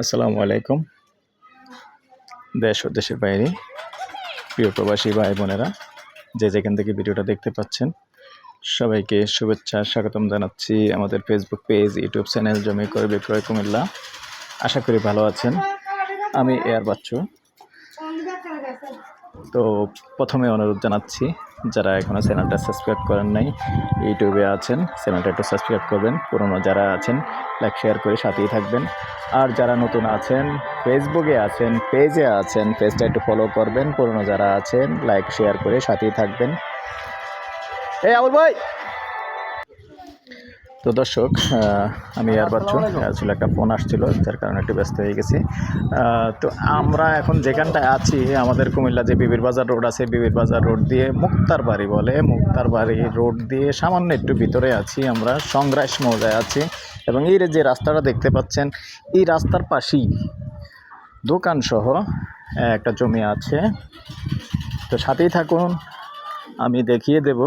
আসসালামু আলাইকুম। দেশ ও দেশের বাইরে। প্রিয় প্রবাসী ভাই বোনেরা, যে যেখান থেকে ভিডিওটা দেখতে পাচ্ছেন, সবাইকে শুভেচ্ছা, স্বাগতম জানাচ্ছি আমাদের ফেসবুক পেজ ইউটিউব চ্যানেল জমি করে বিক্রয়, কুমিল্লা। আশা করি ভালো আছেন। আমি এয়ার বাচ্চু তো প্রথমে অনুরোধ জানাচ্ছি যারা এখনও চ্যানেলটা সাবস্ক্রাইব করেন নাই, ইউটিউবে আছেন, চ্যানেলটা একটু সাবস্ক্রাইব করবেন। পুরনো যারা আছেন লাইক শেয়ার করে সাথেই থাকবেন। আর যারা নতুন আছেন ফেসবুকে আছেন পেজে আছেন পেজটা একটু ফলো করবেন। পুরনো যারা আছেন লাইক শেয়ার করে সাথেই থাকবেন। এই আমল ভাই! তো দর্শক আমি আর বাচ্চু আসলে একটা ফোন আসছিল যার কারণে একটু ব্যস্ত হয়ে গেছি। তো আমরা এখন যেখানটায় আছি আমাদের কুমিল্লা যে বিবির বাজার রোড আছে বিবির বাজার রোড দিয়ে মুক্তার বাড়ি বলে। মুক্তার বাড়ি রোড দিয়ে সামান্য একটু ভিতরে আছি আমরা সংগ্রাস মৌজায় আছি। এবং এই যে রাস্তাটা দেখতে পাচ্ছেন এই রাস্তার পাশেই দোকানসহ একটা জমি আছে। তো সাথেই থাকুন আমি দেখিয়ে দেব।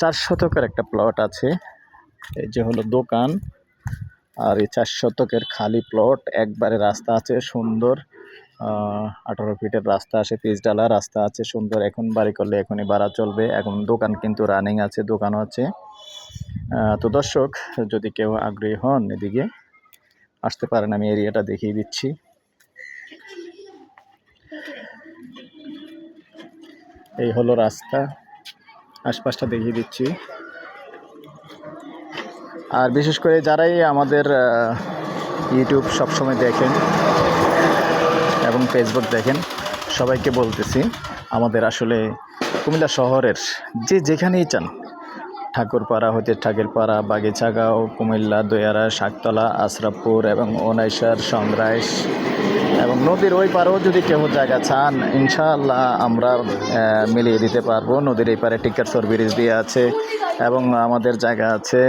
চার শতকের একটা প্লট আছে। এই যে হলো দোকান, আর এই চার শতকের খালি প্লট একবারে রাস্তা আছে সুন্দর। আঠারো ফিটের রাস্তা আছে, পিচডালা রাস্তা আছে সুন্দর। এখন বাড়ি করলে এখনই ভাড়া চলবে। এখন দোকান কিন্তু রানিং আছে, দোকানও আছে। তো দর্শক, যদি কেউ আগ্রহী হন এদিকে আসতে পারেন, আমি এরিয়াটা দেখিয়ে দিচ্ছি। এই হলো রাস্তা। আশপাশটা দেখিয়ে দিচ্ছি। আর বিশেষ করে যারাই আমাদের ইউটিউব সবসময় দেখেন এবং ফেসবুক দেখেন, সবাইকে বলতেছি, আমাদের আসলে কুমিল্লা শহরের যে যেখানেই চান ঠাকুরপাড়া হতে ঠাকুরপাড়া, বাগিচাগাঁও, কুমিল্লা, দয়ারা, শাকতলা, আশরাফপুর এবং ওনাইশার সংরাইশ এবং নদীর ওই পারেও যদি কেউ জায়গা চান, ইনশাআল্লাহ আমরা মিলিয়ে দিতে পারব। নদীর এই পারে টিকারসর ব্রিজ দিয়ে আছে এবং আমাদের জায়গা আছে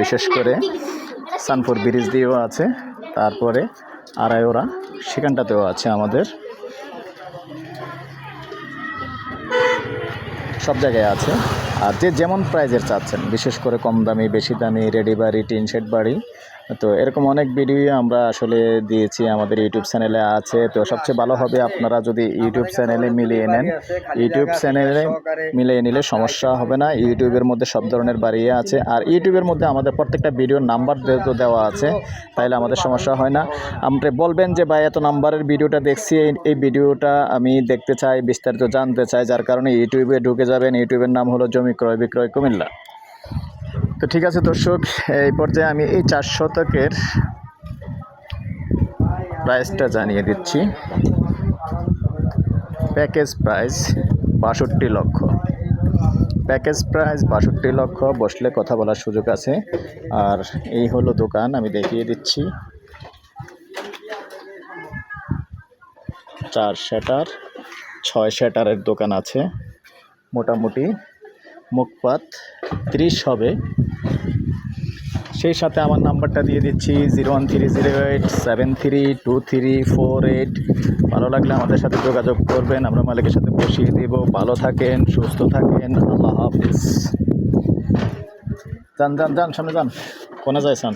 বিশেষ করে সানপুর ব্রিজ দিয়েও আছে। তারপরে আড়াইওরা সেখানটাতেও আছে আমাদের। সব জায়গায় আছে। আর যে যেমন প্রাইজের চাচ্ছেন, বিশেষ করে কম দামি, বেশি দামি রেডি বাড়ি, টিন শেড বাড়ি তো এরকম অনেক ভিডিও আমরা আসলে দিয়েছি, আমাদের ইউটিউব চ্যানেলে আছে। তো সবচেয়ে ভালো হবে আপনারা যদি ইউটিউব চ্যানেলে মিলিয়ে নেন ইউটিউব চ্যানেলে মিলিয়ে নিলে সমস্যা হবে না। ইউটিউবের মধ্যে সব ধরনের বাড়ি আছে। আর ইউটিউবের মধ্যে আমাদের প্রত্যেকটা ভিডিওর নাম্বার যেহেতু দেওয়া আছে, তাইলে আমাদের সমস্যা হয় না। আপনি বলবেন যে, ভাই, এত নাম্বারের ভিডিওটা দেখছি, এই ভিডিওটা আমি দেখতে চাই, বিস্তারিত জানতে চাই। যার কারণে ইউটিউবে ঢুকে যাবেন। ইউটিউবের নাম হলো জমি ক্রয় বিক্রয় কুমিল্লা। তো ঠিক আছে দর্শক, এই পর্যায়ে আমি এই চার শতকের প্রাইসটা জানিয়ে দিচ্ছি। প্যাকেজ প্রাইস বাষট্টি লক্ষ। প্যাকেজ প্রাইস বাষট্টি লক্ষ, বসলে কথা বলার সুযোগ আছে। আর এই হলো দোকান, আমি দেখিয়ে দিচ্ছি। চার শ্যাটার ছয় শ্যাটারের দোকান আছে। মোটামুটি মুখপাত ত্রিশ হবে। সেই সাথে আমার নাম্বারটা দিয়ে দিচ্ছি, zero one three zero eight seven three two three four eight. ভালো লাগলে আমাদের সাথে যোগাযোগ করবেন, আমরা মালিকের সাথে বসিয়ে দিব। ভালো থাকেন, সুস্থ থাকেন, আল্লাহ হাফিজ। যান যান যান, সামনে যান। কোনে সান